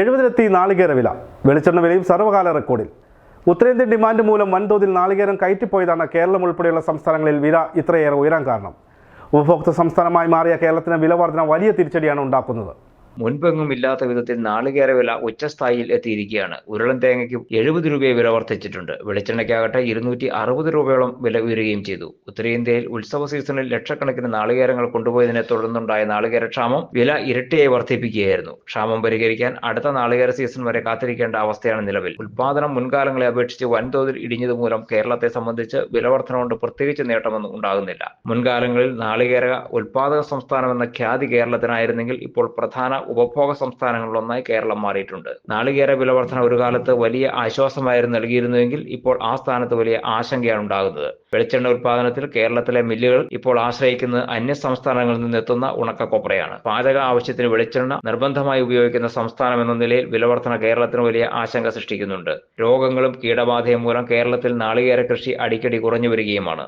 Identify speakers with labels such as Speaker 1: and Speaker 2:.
Speaker 1: എഴുപതിലെത്തി നാളികേര വില. വെളിച്ചെണ്ണ വിലയും സർവകാല റെക്കോർഡിൽ. ഉത്തരേന്ത്യൻ ഡിമാൻഡ് മൂലം വൻതോതിൽ നാളികേരം കയറ്റിപ്പോയതാണ് കേരളം ഉൾപ്പെടെയുള്ള സംസ്ഥാനങ്ങളിൽ വില ഇത്രയേറെ ഉയരാൻ കാരണം. ഉപഭോക്തൃ സംസ്ഥാനമായി മാറിയ കേരളത്തിന് വില വർധന വലിയ തിരിച്ചടിയാണ് ഉണ്ടാക്കുന്നത്.
Speaker 2: മുൻപെങ്ങും ഇല്ലാത്ത വിധത്തിൽ നാളികേര വില ഉച്ചസ്ഥായിയിൽ എത്തിയിരിക്കുകയാണ്. ഉരുളൻ തേങ്ങയ്ക്ക് എഴുപത് രൂപയെ വില വർദ്ധിച്ചിട്ടുണ്ട്. വെളിച്ചെണ്ണയ്ക്കാകട്ടെ ഇരുന്നൂറ്റി അറുപത് രൂപയോളം വില ഉയരുകയും ചെയ്തു. ഉത്തരേന്ത്യയിൽ ഉത്സവ സീസണിൽ ലക്ഷക്കണക്കിന് നാളികേരങ്ങൾ കൊണ്ടുപോയതിനെ തുടർന്നുണ്ടായ നാളികേര ക്ഷാമം വില ഇരട്ടിയായി വർദ്ധിപ്പിക്കുകയായിരുന്നു. ക്ഷാമം പരിഹരിക്കാൻ അടുത്ത നാളികേര സീസൺ വരെ കാത്തിരിക്കേണ്ട അവസ്ഥയാണ് നിലവിൽ. ഉത്പാദനം മുൻകാലങ്ങളെ അപേക്ഷിച്ച് വൻതോതിൽ ഇടിഞ്ഞതുമൂലം കേരളത്തെ സംബന്ധിച്ച് വിലവർദ്ധന കൊണ്ട് പ്രത്യേകിച്ച് നേട്ടമൊന്നും ഉണ്ടാകുന്നില്ല. മുൻകാലങ്ങളിൽ നാളികേര ഉൽപാദക സംസ്ഥാനമെന്ന ഖ്യാതി കേരളത്തിനായിരുന്നെങ്കിൽ ഇപ്പോൾ പ്രധാന ഉപഭോഗ സംസ്ഥാനങ്ങളിലൊന്നായി കേരളം മാറിയിട്ടുണ്ട്. നാളികേര വില വർധന ഒരു കാലത്ത് വലിയ ആശ്വാസമായിരുന്നു നൽകിയിരുന്നുവെങ്കിൽ ഇപ്പോൾ ആ സ്ഥാനത്ത് വലിയ ആശങ്കയാണ് ഉണ്ടാകുന്നത്. വെളിച്ചെണ്ണ ഉൽപാദനത്തിൽ കേരളത്തിലെ മില്ലുകൾ ഇപ്പോൾ ആശ്രയിക്കുന്നത് അന്യ സംസ്ഥാനങ്ങളിൽ നിന്നെത്തുന്ന ഉണക്കക്കൊപ്രയാണ്. പാചക ആവശ്യത്തിന് വെളിച്ചെണ്ണ നിർബന്ധമായി ഉപയോഗിക്കുന്ന സംസ്ഥാനം എന്ന നിലയിൽ വിലവർധന കേരളത്തിന് വലിയ ആശങ്ക സൃഷ്ടിക്കുന്നുണ്ട്. രോഗങ്ങളും കീടബാധയും മൂലം കേരളത്തിൽ നാളികേര കൃഷി അടിക്കടി കുറഞ്ഞു വരികയുമാണ്.